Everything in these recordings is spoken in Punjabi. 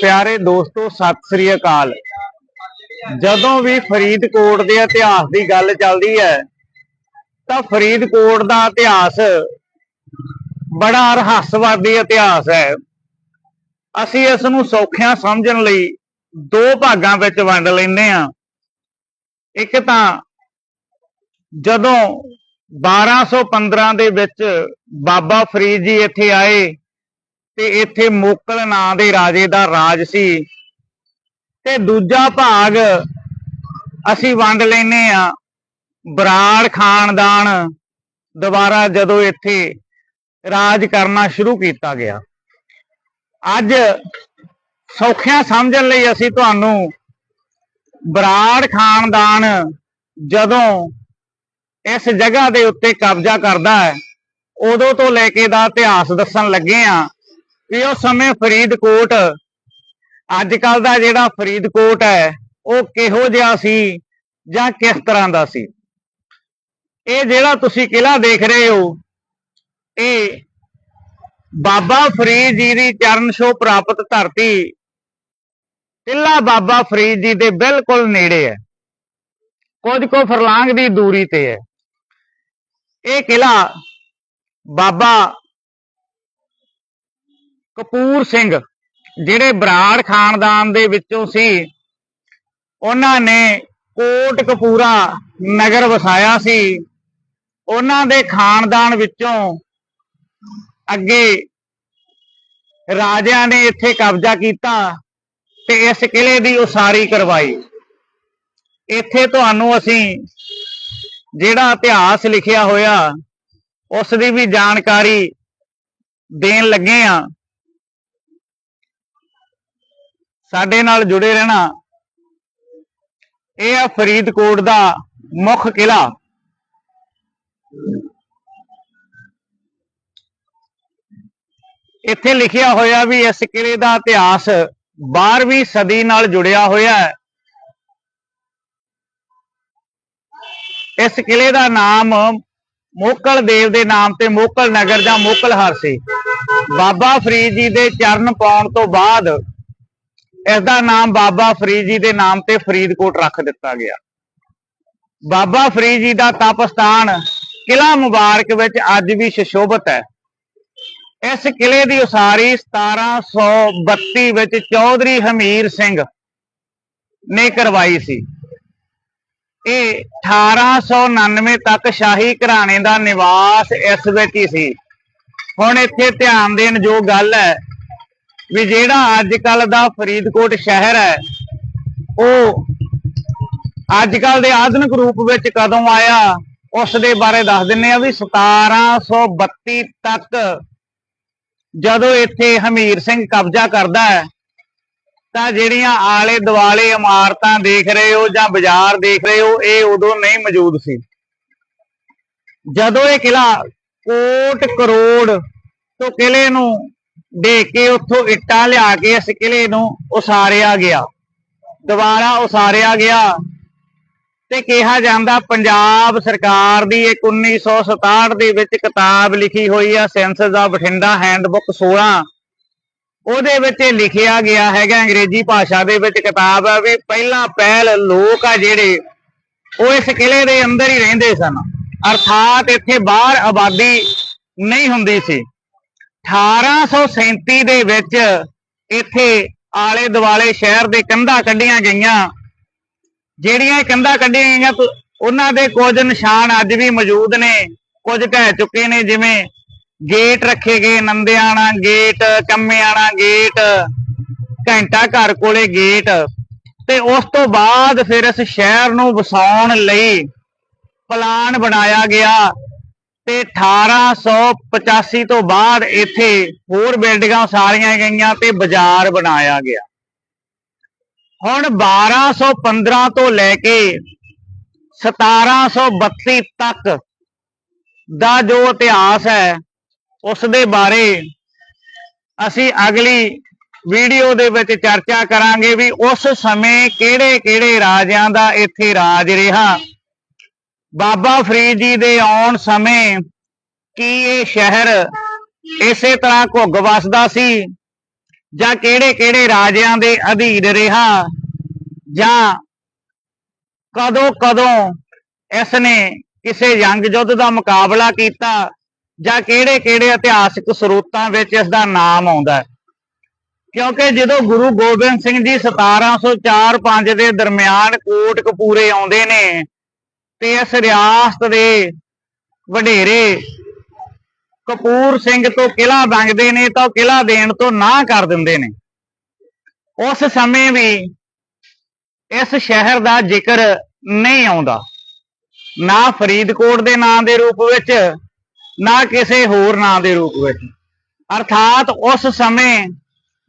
ਪਿਆਰੇ ਦੋਸਤੋ, ਸਤਿ ਸ੍ਰੀ ਅਕਾਲ। ਜਦੋਂ ਵੀ ਫਰੀਦਕੋਟ ਦੇ ਇਤਿਹਾਸ ਦੀ ਗੱਲ ਚੱਲਦੀ ਹੈ, ਤਾਂ ਫਰੀਦਕੋਟ ਦਾ ਇਤਿਹਾਸ ਬੜਾ ਰਹੱਸਵਾਦੀ ਇਤਿਹਾਸ ਹੈ। ਅਸੀਂ ਇਸ ਨੂੰ ਸੌਖਿਆਂ ਸਮਝਣ ਲਈ ਦੋ ਭਾਗਾਂ ਵਿੱਚ ਵੰਡ ਲੈਂਦੇ ਹਾਂ। ਇੱਕ ਤਾਂ ਜਦੋਂ 1215 ਦੇ ਵਿੱਚ ਬਾਬਾ ਫਰੀਦ ਜੀ ਇੱਥੇ ਆਏ ਤੇ ਇੱਥੇ ਮੋਕਲ ਨਾਂ ਦੇ ਰਾਜੇ ਦਾ ਰਾਜ ਸੀ। ਤੇ ਦੂਜਾ ਭਾਗ ਅਸੀਂ ਵੰਡ ਲੈਨੇ ਆ ਬਰਾੜ ਖਾਨਦਾਨ ਦੁਬਾਰਾ ਜਦੋਂ ਇੱਥੇ ਰਾਜ ਕਰਨਾ ਸ਼ੁਰੂ ਕੀਤਾ ਗਿਆ। ਅੱਜ ਸੌਖਿਆਂ ਸਮਝਣ ਲਈ ਅਸੀਂ ਤੁਹਾਨੂੰ ਬਰਾੜ ਖਾਨਦਾਨ ਜਦੋਂ ਇਸ ਜਗ੍ਹਾ ਦੇ ਉੱਤੇ ਕਬਜ਼ਾ ਕਰਦਾ ਹੈ, ਉਦੋਂ ਤੋਂ ਲੈ ਕੇ ਦਾ ਇਤਿਹਾਸ ਦੱਸਣ ਲੱਗੇ ਆ ਕਿ ਉਸ ਸਮੇਂ ਫਰੀਦਕੋਟ ਅੱਜ ਕੱਲ ਦਾ ਜਿਹੜਾ ਫਰੀਦਕੋਟ ਹੈ, ਉਹ ਕਿਹੋ ਜਿਹਾ ਸੀ ਜਾਂ ਕਿਸ ਤਰ੍ਹਾਂ ਦਾ ਸੀ? ਇਹ ਜਿਹੜਾ ਤੁਸੀਂ ਕਿਲਾ ਦੇਖ ਰਹੇ ਹੋ, ਇਹ ਬਾਬਾ ਫਰੀਦ ਜੀ ਦੀ ਚਰਨ ਛੋਹ ਪ੍ਰਾਪਤ ਧਰਤੀ ਕਿਲਾ ਬਾਬਾ ਫਰੀਦ ਜੀ ਦੇ ਬਿਲਕੁਲ ਨੇੜੇ ਹੈ। ਕੁਝ ਕੋ ਫਰਲਾਂਗ ਦੀ ਦੂਰੀ ਤੇ ਹੈ। ਇਹ ਕਿਲਾ ਬਾਬਾ ਕਪੂਰ ਸਿੰਘ, ਜਿਹੜੇ ਬਰਾੜ ਖਾਨਦਾਨ ਦੇ ਵਿੱਚੋਂ ਸੀ, ਉਹਨਾਂ ਨੇ ਕੋਟ ਕਪੂਰਾ ਨਗਰ ਵਸਾਇਆ ਸੀ। ਉਹਨਾਂ ਦੇ ਖਾਨਦਾਨ ਵਿੱਚੋਂ ਅੱਗੇ ਰਾਜਿਆਂ ਨੇ ਇੱਥੇ ਕਬਜ਼ਾ ਕੀਤਾ ਤੇ ਇਸ ਕਿਲੇ ਦੀ ਉਸਾਰੀ ਕਰਵਾਈ। ਇੱਥੇ ਤੁਹਾਨੂੰ ਅਸੀਂ ਜਿਹੜਾ ਇਤਿਹਾਸ ਲਿਖਿਆ ਹੋਇਆ, ਉਸ ਦੀ ਵੀ ਜਾਣਕਾਰੀ ਦੇਣ ਲੱਗੇ ਆ ਸਾਡੇ ਨਾਲ ਜੁੜੇ ਰਹਿਣਾ। ਇਹ ਆ ਫਰੀਦਕੋਟ ਦਾ ਮੁੱਖ ਕਿਲਾ ਇੱਥੇ ਲਿਖਿਆ ਹੋਇਆ ਵੀ ਇਸ ਕਿਲੇ ਦਾ ਇਤਿਹਾਸ 12ਵੀਂ ਸਦੀ ਨਾਲ ਜੁੜਿਆ ਹੋਇਆ ਹੈ। ਇਸ ਕਿਲੇ ਦਾ ਨਾਮ ਮੋਕਲ ਦੇਵ ਦੇ ਨਾਮ ਤੇ ਮੋਕਲ ਨਗਰ ਜਾਂ ਮੋਕਲ ਹਰ ਸੀ। ਬਾਬਾ ਫਰੀਦ ਜੀ ਦੇ ਚਰਨ ਪਾਉਣ ਤੋਂ ਬਾਅਦ ਇਸ ਦਾ ਨਾਮ ਬਾਬਾ ਫਰੀਦ ਜੀ ਦੇ ਨਾਮ ਤੇ ਫਰੀਦਕੋਟ ਰੱਖ ਦਿੱਤਾ ਗਿਆ। ਬਾਬਾ ਫਰੀਦ ਜੀ ਦਾ ਤਪ ਸਥਾਨ ਕਿਲਾ ਮੁਬਾਰਕ ਵਿੱਚ ਅੱਜ ਵੀ ਸ਼ਸ਼ੋਭਤ ਹੈ। ਇਸ ਕਿਲੇ ਦੀ ਉਸਾਰੀ 1732 ਵਿੱਚ ਚੌਧਰੀ ਹਮੀਰ ਸਿੰਘ ਨੇ ਕਰਵਾਈ ਸੀ। ਇਹ 1899 ਤੱਕ ਸ਼ਾਹੀ ਘਰਾਣੇ ਦਾ ਨਿਵਾਸ ਇਸ ਵਿੱਚ ਹੀ ਸੀ। ਹੁਣ ਇੱਥੇ ਧਿਆਨ ਦੇਣ ਜੋ ਗੱਲ ਹੈ ਵੀ ਜਿਹੜਾ ਅੱਜ ਕੱਲ ਦਾ ਫਰੀਦਕੋਟ ਸ਼ਹਿਰ ਹੈ, ਉਹ ਅੱਜ ਕੱਲ ਦੇ ਆਧੁਨਿਕ ਰੂਪ ਵਿੱਚ ਕਦੋਂ ਆਇਆ, ਉਸ ਦੇ ਬਾਰੇ ਦੱਸ ਦਿੰਨੇ ਆ ਵੀ 1732 ਤੱਕ ਜਦੋਂ ਇੱਥੇ ਹਮੀਰ ਸਿੰਘ ਕਬਜ਼ਾ ਕਰਦਾ ਹੈ, ਤਾਂ ਜਿਹੜੀਆਂ ਆਲੇ ਦੁਆਲੇ ਇਮਾਰਤਾਂ ਦੇਖ ਰਹੇ ਹੋ ਜਾਂ ਬਾਜ਼ਾਰ ਦੇਖ ਰਹੇ ਹੋ, ਇਹ ਉਦੋਂ ਨਹੀਂ ਮੌਜੂਦ ਸੀ। ਜਦੋਂ ਇਹ ਕਿਲਾ ਕੋਟ ਕਰੋੜ ਤੋਂ ਕਿਲੇ ਨੂੰ ਦੇ ਕੇ ਉੱਥੋਂ ਇੱਟਾਂ ਲਿਆ ਕੇ ਇਸ ਕਿਲੇ ਨੂੰ ਉਸਾਰਿਆ ਗਿਆ। ਦੁਬਾਰਾ ਉਸਾਰਿਆ ਗਿਆ ਤੇ ਕਿਹਾ ਜਾਂਦਾ ਪੰਜਾਬ ਸਰਕਾਰ ਦੀ ਇੱਕ 1967 ਦੇ ਵਿੱਚ ਕਿਤਾਬ ਲਿਖੀ ਹੋਈ ਆ ਸੈਂਸਸ ਦਾ ਬਠਿੰਡਾ ਹੈਂਡਬੁੱਕ 16 ਉਹਦੇ ਵਿੱਚ ਇਹ ਲਿਖਿਆ ਗਿਆ ਹੈਗਾ, ਅੰਗਰੇਜ਼ੀ ਭਾਸ਼ਾ ਦੇ ਵਿੱਚ ਕਿਤਾਬ ਆ ਵੀ ਪਹਿਲਾਂ ਪਹਿਲ ਲੋਕ ਆ ਜਿਹੜੇ, ਉਹ ਇਸ ਕਿਲੇ ਦੇ ਅੰਦਰ ਹੀ ਰਹਿੰਦੇ ਸਨ। ਅਰਥਾਤ ਇੱਥੇ ਬਾਹਰ ਆਬਾਦੀ ਨਹੀਂ ਹੁੰਦੀ ਸੀ। 1837 ਦੇ ਵਿੱਚ ਇੱਥੇ ਆਲੇ ਦੁਆਲੇ ਸ਼ਹਿਰ ਦੇ ਕੰਧਾਂ ਕੱਢੀਆਂ ਗਈਆਂ। ਜਿਹੜੀਆਂ ਇਹ ਕੰਧਾਂ ਕੱਢੀਆਂ ਗਈਆਂ ਉਹਨਾਂ ਦੇ ਕੁਝ ਨਿਸ਼ਾਨ ਅੱਜ ਵੀ ਮੌਜੂਦ ਨੇ। ਕੁਝ ਢਹਿ ਚੁੱਕੇ ਨੇ, ਜਿਵੇਂ ਗੇਟ ਰੱਖੇ ਗਏ, ਨੰਦਿਆਣਾ ਗੇਟ, ਕੰਮਿਆਣਾ ਗੇਟ, ਘੰਟਾ ਘਰ ਕੋਲੇ ਗੇਟ। ਤੇ ਉਸ ਤੋਂ ਬਾਅਦ ਫਿਰ ਇਸ ਸ਼ਹਿਰ ਨੂੰ ਵਸਾਉਣ ਲਈ ਪਲਾਨ ਬਣਾਇਆ ਗਿਆ। ਤੇ 1885 ਤੋਂ ਬਾਅਦ ਇੱਥੇ ਹੋਰ ਬਿਲਡਿੰਗਾਂ ਸਾਰੀਆਂ ਗਈਆਂ ਤੇ ਬਾਜ਼ਾਰ ਬਣਾਇਆ ਗਿਆ। ਹੁਣ 1215 ਤੋਂ ਲੈ ਕੇ 1732 ਤੱਕ ਦਾ ਜੋ ਇਤਿਹਾਸ ਹੈ ਉਸ ਦੇ ਬਾਰੇ ਅਸੀਂ ਅਗਲੀ ਵੀਡੀਓ ਦੇ ਵਿੱਚ ਚਰਚਾ ਕਰਾਂਗੇ ਵੀ ਉਸ ਸਮੇਂ ਕਿਹੜੇ ਕਿਹੜੇ ਰਾਜਿਆਂ ਦਾ ਇੱਥੇ ਰਾਜ ਰਿਹਾ। ਬਾਬਾ ਫਰੀਦ ਜੀ ਦੇ ਆਉਣ ਸਮੇਂ ਕੀ ਇਹ ਸ਼ਹਿਰ ਇਸੇ ਤਰ੍ਹਾਂ ਘੁੱਗ ਵਸਦਾ ਸੀ? ਜਾਂ ਕਿਹੜੇ-ਕਿਹੜੇ ਰਾਜਿਆਂ ਦੇ ਅਧੀਨ ਰਿਹਾ? ਜਾਂ ਕਦੋਂ ਕਦੋਂ ਇਸ ਨੇ ਕਿਸੇ ਜੰਗ ਯੁੱਧ ਦਾ ਮੁਕਾਬਲਾ ਕੀਤਾ? ਜਾਂ ਕਿਹੜੇ-ਕਿਹੜੇ ਇਤਿਹਾਸਕ ਸਰੋਤਾਂ ਵਿੱਚ ਇਸ ਦਾ ਨਾਮ ਆਉਂਦਾ? ਹੈ ਕਿਉਂਕਿ ਜਦੋਂ ਗੁਰੂ ਗੋਬਿੰਦ ਸਿੰਘ ਜੀ 1704-5 ਦੇ ਦਰਮਿਆਨ ਕੋਟ ਕੋਟਕਪੂਰੇ ਆਉਂਦੇ ਨੇ ਤੇ ਇਸ ਰਿਆਸਤ ਦੇ ਵਡੇਰੇ ਕਪੂਰ ਸਿੰਘ ਤੋਂ ਕਿਲਾ ਮੰਗਦੇ ਨੇ ਤਾਂ ਉਹ ਕਿਲਾ ਦੇਣ ਤੋਂ ਨਾ ਕਰ ਦਿੰਦੇ ਨੇ। ਉਸ ਸਮੇਂ ਵੀ ਇਸ ਸ਼ਹਿਰ ਦਾ ਜ਼ਿਕਰ ਨਹੀਂ ਆਉਂਦਾ। ਨਾ ਫਰੀਦਕੋਟ ਦੇ ਨਾਂ ਦੇ ਰੂਪ ਵਿੱਚ, ਨਾ ਕਿਸੇ ਹੋਰ ਨਾਂ ਦੇ ਰੂਪ ਵਿੱਚ। ਅਰਥਾਤ ਉਸ ਸਮੇਂ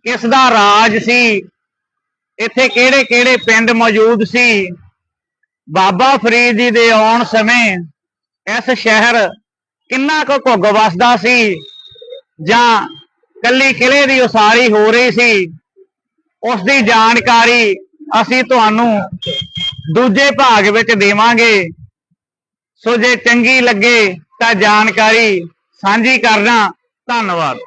ਕਿਸ ਦਾ ਰਾਜ ਸੀ। ਇੱਥੇ ਕਿਹੜੇ ਕਿਹੜੇ ਪਿੰਡ ਮੌਜੂਦ ਸੀ? ਬਾਬਾ ਫਰੀਦ ਜੀ ਦੇ ਆਉਣ ਸਮੇਂ ਇਸ ਸ਼ਹਿਰ ਕਿੰਨਾ ਕੁ ਘੁੱਗ ਵਸਦਾ ਸੀ ਜਾਂ ਕੱਲੀ ਕਿਲੇ ਦੀ ਉਸਾਰੀ ਹੋ ਰਹੀ ਸੀ ਉਸ ਦੀ ਜਾਣਕਾਰੀ ਅਸੀਂ ਤੁਹਾਨੂੰ ਦੂਜੇ ਭਾਗ ਵਿੱਚ ਦੇਵਾਂਗੇ। ਸੋ ਜੇ ਚੰਗੀ ਲੱਗੇ ਤਾਂ ਜਾਣਕਾਰੀ ਸਾਂਝੀ ਕਰਨਾ ਧੰਨਵਾਦ।